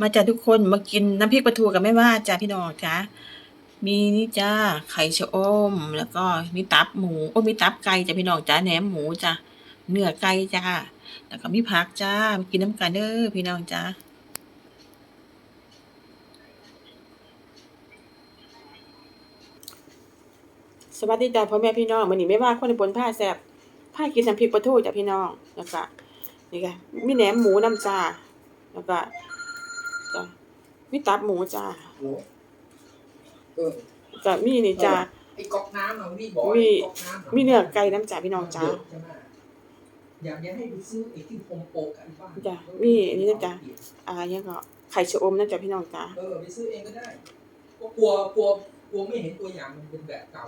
มาจ้ะทุกคนมากินน้ำพริกปลาทูกับแม่ว่าจ้ะพี่น้องจ้ะมีนี่จ้าไข่ชะอม แล้วก็มีตับหมูโอ้มีตับไก่จ้ะพี่น้องจ้ะแหนมหมูจ้ะเนื้อไก่จ้าแล้วก็มีผักจ้ามากินน้ำกันเด้อพี่น้องจ้าสวัสดีจ้าพ่อแม่พี่น้องมื้อนี้แม่ว่าคนในบนผ้าแซบผ้ากินน้ำพริกปลาทูจ้ะพี่น้องแล้วก็นี่ค่ะมีแหนมหมูน้ำจ้าแล้วก็ จ้ะมีตับหมูจ้าโอ้เออก็มีนี่จ้า ไอ้ก๊อกน้ำอะพี่บอกมี ไอ้ก๊อกน้ำะมีเนื้อไก่น้ำจ้าพี่น้องจ้าเยะใช่ไหมอยากจะให้ไปซื้อไอ้ที่โฮมโปรกันบ้างจ้ะมีอันนี้นะจ๊ะ อ่ายังก็ไข่ชะอมนะจ้ะพี่น้องจ้า เออไปซื้อเองก็ได้ก็กลัวกลัวกลัวไม่เห็นตัวอย่างมันเป็นแบบเก่า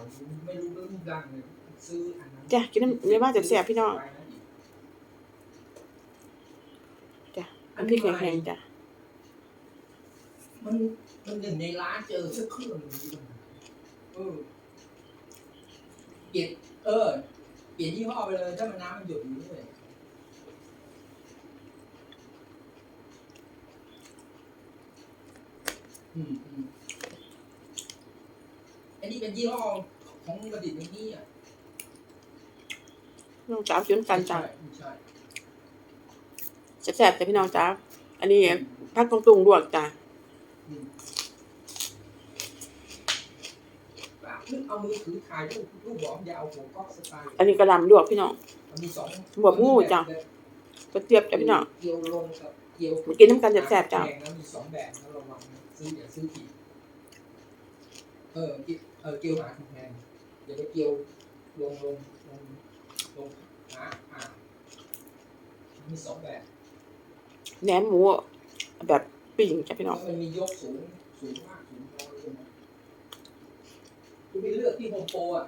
ไม่รู้เรื่องรูปร่างเลยซื้ออันนั้นจ้ะกินน้ำแม่ว่าจะแซ่บพี่น้อง จ้ะน้ำพริกแห้งๆจ้ะ มันมันหนึ่งในร้านเจอสักเครื่องหนึ่งเออเปลี่ยนเออเปลี่ยนยี่ห้อไปเลยถ้ามันน้ำมันหยดอยู่เรื่อยอืมอืมอันนี้เป็นยี่ห้อของประดิษฐ์ในนี่อะพี่น้องจ้ากินกันจ้ะไม่ใช่แซ่บๆจ้ะพี่น้องจ้าอันนี้ผักตรงตุงลวกจ้ะอืม ปากนึกเอามือถือถ่ายรูปรูปหอมยาวหัวก๊อกสไตล์อันนี้กระหลำลวกพี่น้อง มันมีสองบวบงูจ้ะ กระเจี๊ยบจ้ะพี่น้อง เกียวลงกับเกียวมากินน้ำกันแซ่บๆจ้ะ แพงนะมีสองแบบนะระวังนะซื้ออย่าซื้อผิดเออกิเออเกียวหาแพงอย่าไปเกียวลงลงลงลงหาอ่ามีสองแบบ แหนมหมูแบบ ปิ้งจ้ะพี่น้องมันมียกสูงสูงมากสูงน้อยใช่ไหมคุณไปเลือกที่โฮมโปรอะ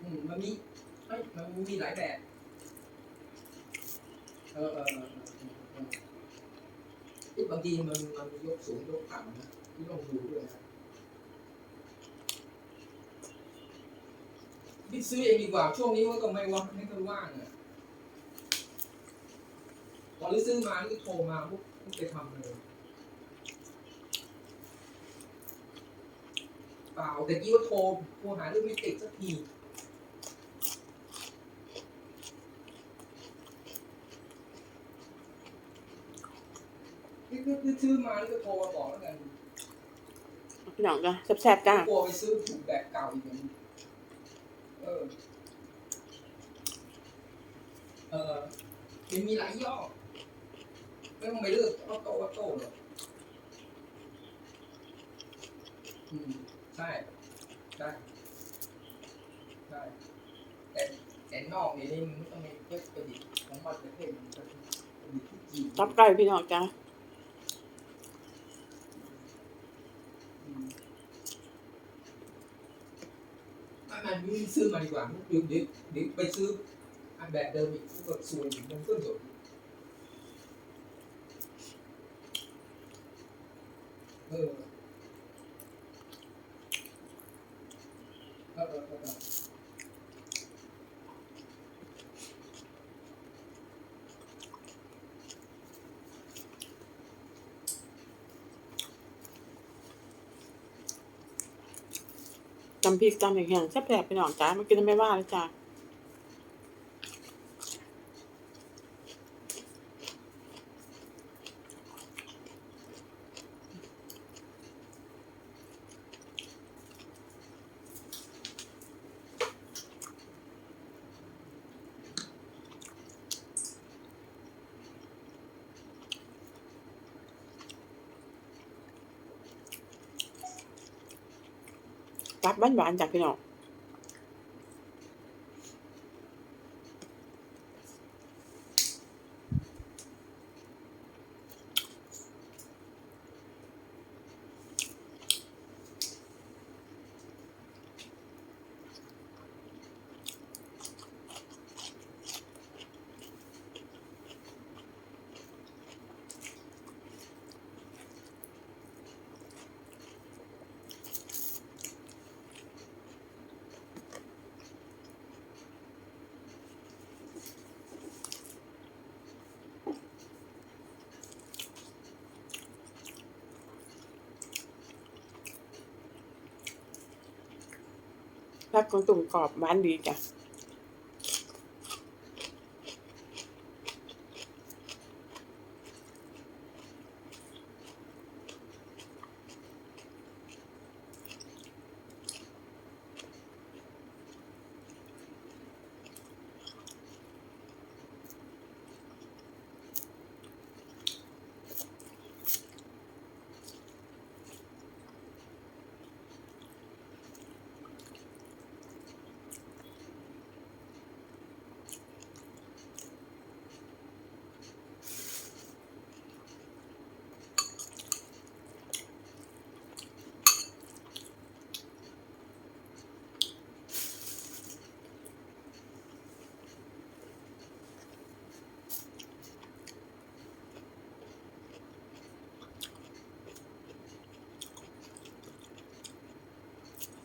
อืมมันมีเอ้ยมันมีหลายแบบเออเออออออออที่บางทีมันมันมียกสูงยกต่ำนะที่ต้องดูด้วยนะพี่ซื้อเองดีกว่าช่วงนี้ว่าก็ไม่ว่างไม่ค่อยว่างอะ อนที่ซื้อมานี่โทรมาปุ๊บปุ๊บไปทำเลยเปล่าแต่กี้ว่าโทรโทรหาเรื่องไม่ติดสักทีนี่คือซื้อมาแล้วก็โทรมาบอกแล้วกันพี่น้องจ้ะแซ่บๆจ้ะกลัวไปซื้อถูกแบบเก่าอีกอย่างเออ เออมันมีหลายย่อ ไม่ต้องไปเลือกว่าโตว่าโตหรอกอืมใช่ใช่ใช่แต่แต่นอกนี่นี่มันไม่ต้องมีเทคประดิษฐ์ของมันประเทศมันประดิษฐ์ที่จีนตับไก่พี่น้องจ้ะอืมไม่ไม่ไม่ซื้อมาดีกว่าเดี๋ยวเดี๋ยวเดี๋ยวไปซื้ออันแบบเดิมอีกก็ซวยอีกมันก็จบ เออเออเออเออเออน้ำพริกตำแห้งๆแซ่บๆพี่น้องจ้ามากินน้ำแม่ว่าเลยจ้ะ ตับหวานๆจากพี่น้อง รักของตุ่มกรอบหวานดีจ้ะ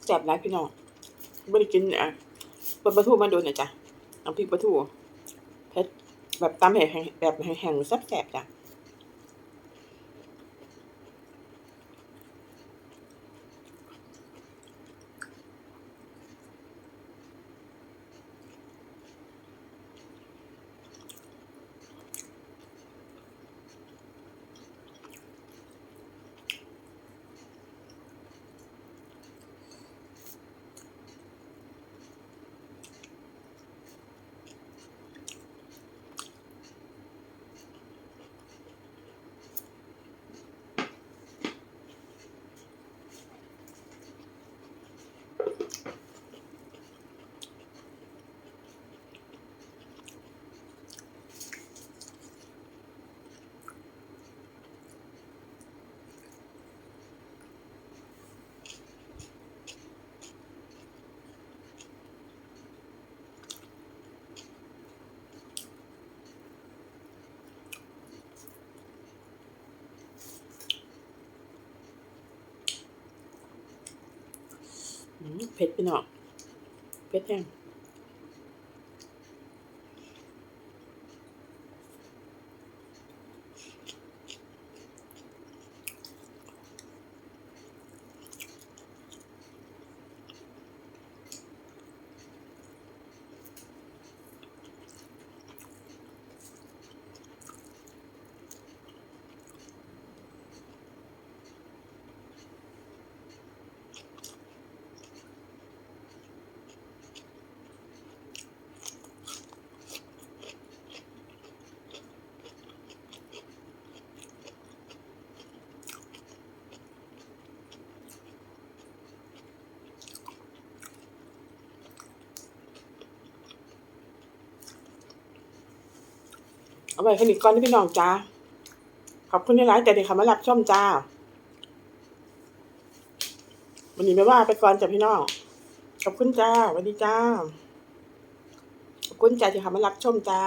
ซ่บหลายพี่น้องไม่ได้กินอะปลาทูมาโดนนะจ๊ะน้ำพริกปลาทูเผ็ดแบบตำแห้งแบบแห้งๆแซ่บๆจ้ะ อืม เผ็ดไปหน่อยเผ็ดแห้ง เอาไว้แค่นี้ก่อนที่พี่น้องจ้า ขอบคุณที่ร้านใจดีค่ะมารับชมจ้า วันนี้ไม่ว่าไปก่อนจ้ะพี่น้อง ขอบคุณจ้าวันดีจ้า ขอบคุณจ้าที่ค่ะมารับชมจ้า